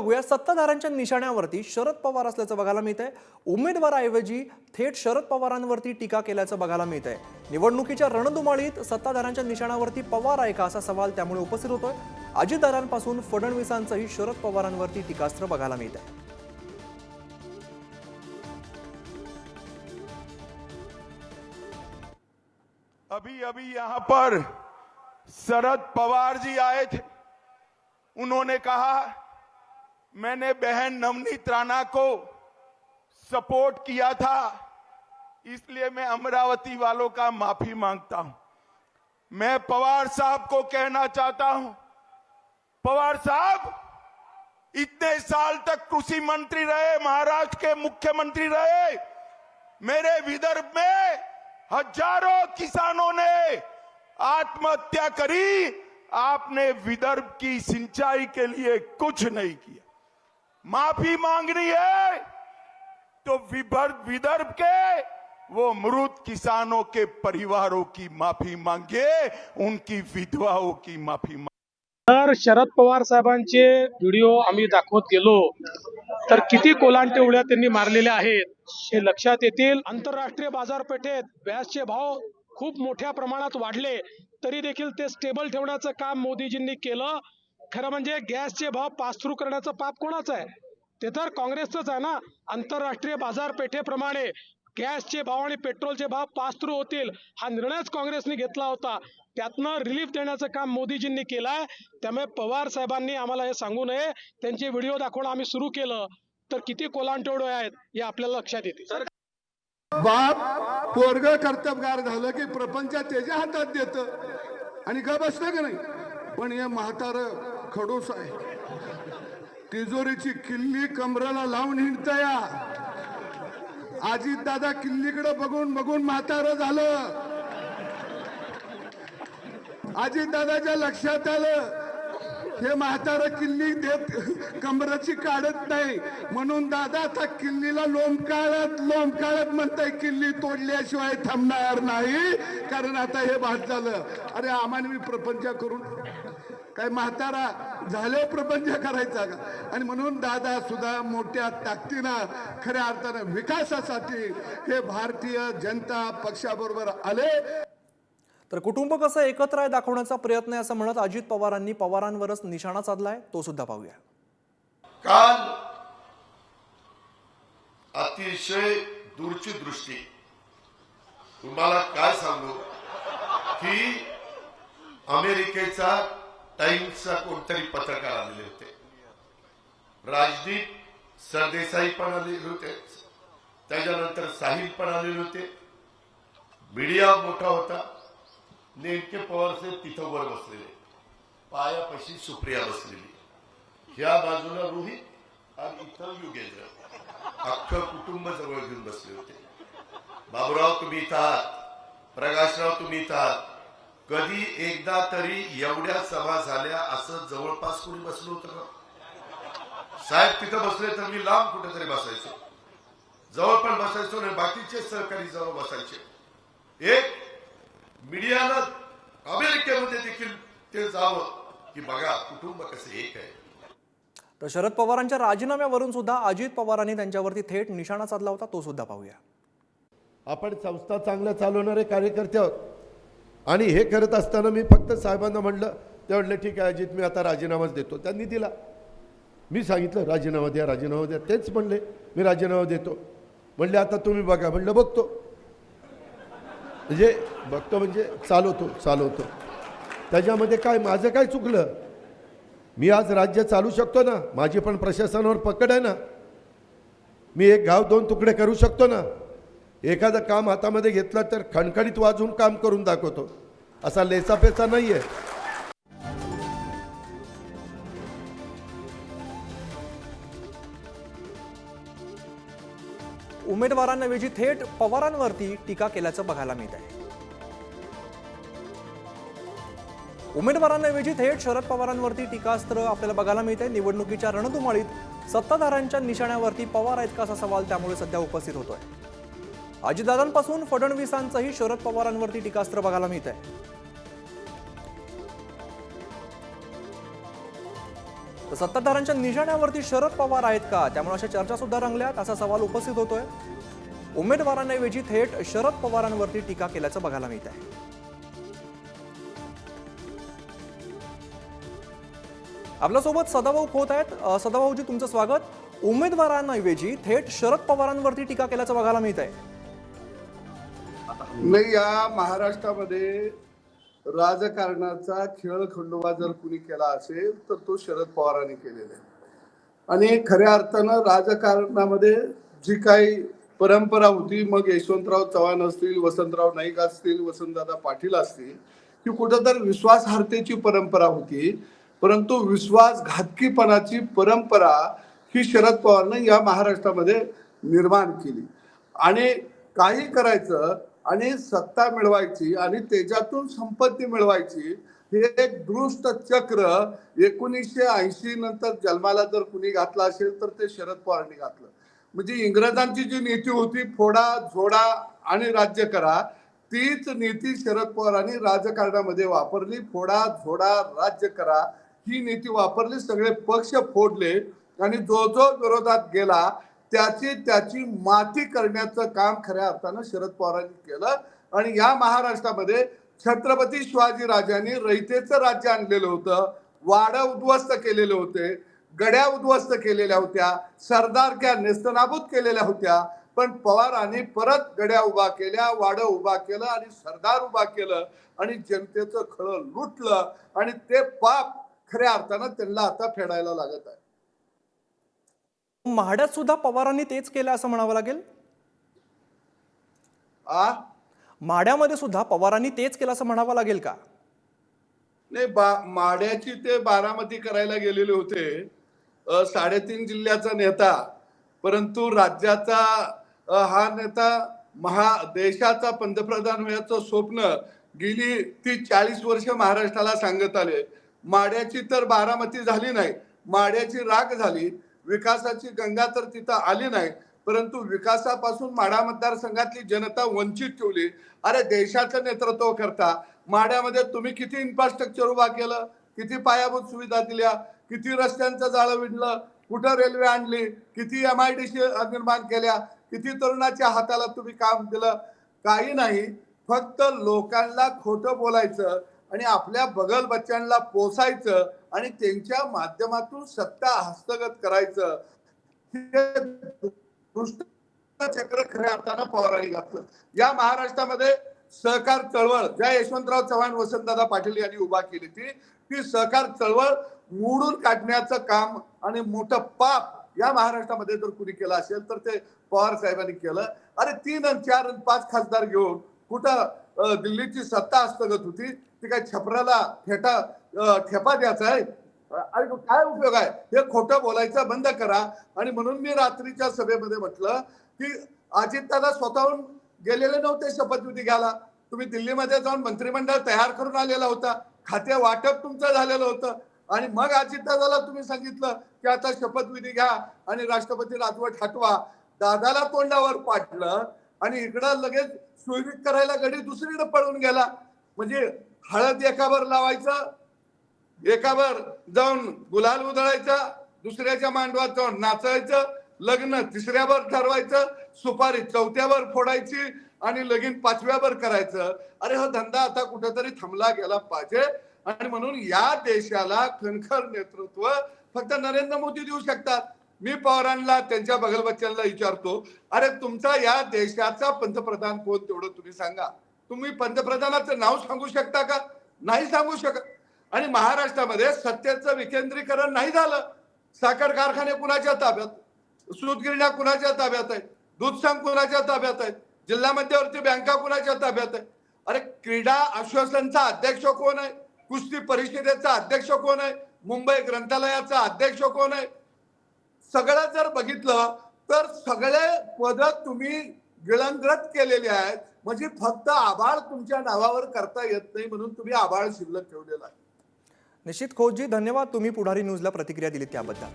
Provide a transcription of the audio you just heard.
बघूया सत्ताधाऱ्यांच्या निशाण्यावरती शरद पवार असल्याचं बघायला मिळत आहे उमेदवाराऐवजी थेट शरद पवारांवरती टीका केल्याचं बघायला मिळत आहे निवडणुकीच्या रणधुमाळीत सत्ताधाऱ्यांच्या निशाणावरती पवार आहे का असा सवाल त्यामुळे उपस्थित होतोय. अजितदारांपासून फडणवीसांचंही शरद पवारांवरती टीकास्त्र बघायला मिळत आहे अभी अभी यहां पर शरद पवार जी आए थे। उन्होंने कहा मैंने बहन नवनीत राणा को सपोर्ट किया था, इसलिए मैं अमरावती वालों का माफ़ी माँगता हूँ। मैं पवार साहब को कहना चाहता हूँ, पवार साहब, इतने साल तक कृषि मंत्री रहे, महाराष्ट्र के मुख्यमंत्री रहे, मेरे विदर्भ में हज़ारों किसानों ने आत्महत्या करी, आपने विदर्भ की सिंचाई के लिए कुछ नहीं किया। माफी मांगनी है। तो विदर्भ के वो मृत किसानों के परिवारों की माफी मांगे उनकी विधवाओं की माफी मांगे तर शरद पवार साहेबांचे व्हिडिओ आम्ही दाखवत गेलो. तर किती कोलांटे उड्या त्यांनी मारलेल्या आहेत हे लक्षात येतील. आंतरराष्ट्रीय बाजारपेठेत गॅसचे भाव खूप मोठ्या प्रमाणात वाढले. तरी देखील ते स्टेबल ठेवण्याचं काम मोदीजींनी केलं. खरं म्हणजे गॅसचे भाव पास थ्रू करण्याचं पाप कोणाचं आहे? ते तर काँग्रेसचंच आहे ना? आंतरराष्ट्रीय बाजारपेठेप्रमाणे गॅसचे भाव आणि पेट्रोलचे भाव पास थ्रू होतील हा निर्णयच काँग्रेसने घेतला होता. त्यातनं रिलीफ देण्याचं काम मोदीजींनी केलंय. त्यामुळे पवार साहेबांनी आम्हाला हे सांगू नये. त्यांचे व्हिडिओ दाखवणं आम्ही सुरू केलं. तर किती कोलांटोडो आहेत हे आपल्याला लक्षात येते बाप पोरग कर्तबगार झालं की प्रपंच त्याच्या हातात देत. आणि ग बसलं का नाही? पण हे म्हातार खडूस आहे. तिजोरीची किल्ली कमराला लावून हिंडतया आजी दादा किल्लीकडे बघून बघून म्हातार झालं. अजित दादाच्या लक्षात आलं हे म्हातार किल्ली देत कमराची काढत नाही. म्हणून दादा आता किल्लीला लोंबकाळत लोंबकाळत म्हणताय किल्ली तोडल्याशिवाय थांबणार नाही. कारण आता हे भात झालं. अरे आम्हाला मी प्रपंच करून काय म्हातारा झाले प्रपंच करायचा का? आणि म्हणून दादा सुद्धा मोठ्या ताकदीनं खऱ्या अर्थानं विकासासाठी हे भारतीय जनता पक्षाबरोबर आले. तर कुटुंब कसं एकत्र आहे दाखवण्याचा प्रयत्न आहे असं म्हणत अजित पवारांनी पवारांवरच निशाणा साधलाय तो सुद्धा पाहूया. काल अतिशय दूरची दृष्टी तुम्हाला काय सांगू? की अमेरिकेचा टाइम्सचा कोणतरी पत्रकार आलेले होते. राजदीप सरदेसाई पण आलेले होते. त्याच्यानंतर साहिल पण आलेले होते. मीडिया मोठा होता. नेमके पवार साहेब तिथं वर बसलेले. पायापाशी सुप्रिया बसलेली. ह्या बाजूला रोहित आणि इथं युगेंद्र. अख्खं कुटुंब जवळ घेऊन बसले होते. बाबूराव तुम्ही इथं आहात. प्रकाशराव तुम्ही इथं आहात. कधी एकदा तरी एवढ्या सभा झाल्या असं जवळपास कोणी बसलं होतं का? साहेब तिथं बसले तर मी लांब कुठेतरी बसायचो. जवळ पण बसायचो नाही बाकीचे सहकारी जवळ बसायचे. एक मीडियानं अमेरिकेमध्ये देखील ते जावं की बघा कुटुंब कसं एक आहे. तर शरद पवारांच्या राजीनाम्यावरून सुद्धा अजित पवारांनी त्यांच्यावरती थेट निशाणा साधला होता तो सुद्धा पाहूया. आपण संस्था चांगल्या चालवणारे कार्यकर्ते आहोत. आणि हे करत असताना मी फक्त साहेबांना म्हणलं ते म्हणलं ठीक आहे अजित मी आता राजीनामाच देतो. त्यांनी दिला. मी सांगितलं राजीनामा द्या राजीनामा द्या. तेच म्हणले मी राजीनामा देतो. म्हणले आता तुम्ही बघा. म्हणलं बघतो. म्हणजे बघतो म्हणजे चालवतो चालवतो. त्याच्यामध्ये काय माझं काय चुकलं? मी आज राज्य चालू शकतो ना माझी पण प्रशासनावर पकड आहे ना. मी एक गाव दोन तुकडे करू शकतो ना. एखादं काम हातामध्ये घेतलं तर खणखणीत वाजवून काम करून दाखवतो. असा लेसापेचा नाही आहे उमेदवारांऐवजी थेट पवारांवरती टीका केल्याचं बघायला मिळत आहे. उमेदवारांऐवजी थेट शरद पवारांवरती टीकास्त्र आपल्याला बघायला मिळते निवडणुकीच्या रणधुमाळीत सत्ताधाऱ्यांच्या निशाण्यावरती पवार आहेत का असा सवाल त्यामुळे सध्या उपस्थित होतोय. अजितदादांपासून फडणवीसांचंही शरद पवारांवरती टीकास्त्र बघायला मिळत आहे सत्ताधाऱ्यांच्या निशाण्यावरती शरद पवार आहेत का? त्यामुळे अशा चर्चा सुद्धा रंगल्यात असा सवाल उपस्थित होतोय. उमेदवारांऐवजी थेट शरद पवारांवरती टीका केल्याचं बघायला मिळत आहे आपल्यासोबत सदाभाऊ खोत आहेत. सदाभाऊजी तुमचं स्वागत. उमेदवारांऐवजी थेट शरद पवारांवरती टीका केल्याचं बघायला मिळत आहे नाही या महाराष्ट्रामध्ये राजकारणाचा खेळ खंडोबा जर कुणी केला असेल तर तो शरद पवारांनी केलेला आहे. आणि खऱ्या अर्थानं राजकारणामध्ये जी काही परंपरा होती मग यशवंतराव चव्हाण असतील वसंतराव नाईक असतील वसंतदादा पाटील असतील ही कुठंतरी विश्वासार्हतेची परंपरा होती. परंतु विश्वासघातकीपणाची परंपरा ही शरद पवारनं या महाराष्ट्रामध्ये निर्माण केली. आणि काही करायचं आणि सत्ता मिळवायची आणि त्याच्यातून संपत्ती मिळवायची हे एक दृष्ट चक्र एकोणीसशे ऐंशी नंतर जन्माला जर कुणी घातलं असेल तर ते शरद पवारांनी घातलं. म्हणजे इंग्रजांची जी नीती होती फोडा झोडा आणि राज्य करा तीच नीती शरद पवारांनी राजकारणामध्ये वापरली. फोडा झोडा राज्य करा ही नीती वापरली. सगळे पक्ष फोडले आणि जो जो विरोधात गेला त्याची त्याची माती करण्याचं काम खऱ्या अर्थानं शरद पवारांनी केलं. आणि या महाराष्ट्रामध्ये छत्रपती शिवाजी राजांनी रयतेचं राज्य आणलेलं होतं. वाडा उद्ध्वस्त केलेले होते. गड्या उद्ध्वस्त केलेल्या होत्या. सरदारक्या नेस्तनाबूत केलेल्या होत्या. पण पवारांनी परत गड्या उभा केल्या वाडं उभा केलं आणि सरदार उभा केलं. आणि जनतेचं खळं लुटलं. आणि ते पाप खऱ्या अर्थानं त्यांना आता फेडायला लागत आहे. म्हाड्यात सुद्धा पवारांनी तेच केलं असं म्हणावं लागेल? आ? म्हाड्यामध्ये सुद्धा पवारांनी तेच केलं असं म्हणावं लागेल का? नाही बा माड्याची ते बारामती करायला गेलेले होते. साडेतीन जिल्ह्याचा नेता परंतु राज्याचा हा नेता महा देशाचा पंतप्रधान व्हायचं स्वप्न गेली ती चाळीस वर्ष महाराष्ट्राला सांगत आले. माड्याची तर बारामती झाली नाही माड्याची राग झाली. विकासाची गंगा तर तिथं आली नाही परंतु विकासापासून माढा मतदारसंघातली जनता वंचित ठेवली. अरे देशाचं नेतृत्व करता. माढ्यामध्ये तुम्ही किती इन्फ्रास्ट्रक्चर उभा केलं? किती पायाभूत सुविधा दिल्या? किती रस्त्यांचं जाळं विणलं? कुठं रेल्वे आणली? किती एम आय डी निर्माण केल्या? किती तरुणाच्या हाताला तुम्ही काम दिलं? काही नाही. फक्त लोकांना खोटं बोलायचं आणि आपल्या बगल बच्चांना पोसायचं आणि त्यांच्या माध्यमातून सत्ता हस्तगत करायचं. चक्र खऱ्या अर्थानं पवारांनी घातलं या महाराष्ट्रामध्ये सहकार चळवळ ज्या यशवंतराव चव्हाण वसंतदादा पाटील यांनी उभा केली ती ती सहकार चळवळ मोडून काढण्याचं काम आणि मोठं पाप या महाराष्ट्रामध्ये जर कुणी केलं असेल तर ते पवार साहेबांनी केलं. अरे तीन आणि चार आणि पाच खासदार घेऊन कुठं दिल्लीची सत्ता हस्तगत होती ती काय छपराला ठेटा ठेपा द्यायचा आहे? अरे काय उपयोग आहे? हे खोटं बोलायचं बंद करा. आणि म्हणून मी रात्रीच्या सभेमध्ये म्हटलं की अजितदादा स्वतःहून गेलेले नव्हते शपथविधी घ्यायला. तुम्ही दिल्लीमध्ये जाऊन मंत्रिमंडळ तयार करून आलेला होता. खाते वाटप तुमचं झालेलं होतं. आणि मग अजितदादाला तुम्ही सांगितलं की आता शपथविधी घ्या आणि राष्ट्रपती राजवट हटवा. दादाला तोंडावर पाठलं आणि इकडं लगेच सुविधित करायला गडी दुसरीकडे पळून गेला. म्हणजे हळद एकावर लावायचं एकावर जाऊन गुलाल उधळायचा दुसऱ्याच्या मांडवात जाऊन नाचायचं लग्न तिसऱ्यावर ठरवायचं सुपारी चौथ्यावर फोडायची आणि लगीन पाचव्यावर करायचं. अरे हा धंदा आता कुठेतरी थांबला गेला पाहिजे. आणि म्हणून या देशाला खणखर नेतृत्व फक्त नरेंद्र मोदी देऊ शकतात. मी पवारांना त्यांच्या बगल विचारतो अरे तुमचा या देशाचा पंतप्रधान कोण? तेवढं तुम्ही सांगा. तुम्ही पंतप्रधानाचं नाव सांगू शकता का? नाही सांगू शकत. आणि महाराष्ट्रामध्ये सत्तेचं विकेंद्रीकरण नाही झालं. साखर कारखाने कुणाच्या ताब्यात? सूतगिरण्या कुणाच्या ताब्यात आहे दूध संघ कुणाच्या ताब्यात आहे जिल्हा मध्यवर्ती बँका कुणाच्या ताब्यात आहे अरे क्रीडा आश्वासनचा अध्यक्ष कोण आहे? कुस्ती परिषदेचा अध्यक्ष कोण आहे? मुंबई ग्रंथालयाचा अध्यक्ष कोण आहे? सगळं जर बघितलं तर सगळे पद तुम्ही गिळंकृत केलेले आहेत. म्हणजे फक्त आभाळ तुमच्या नावावर करता येत नाही म्हणून तुम्ही आभाळ शिल्लक ठेवलेला आहे. निश्चित खोजी धन्यवाद तुम्ही पुढारी न्यूजला प्रतिक्रिया दिली त्याबद्दल.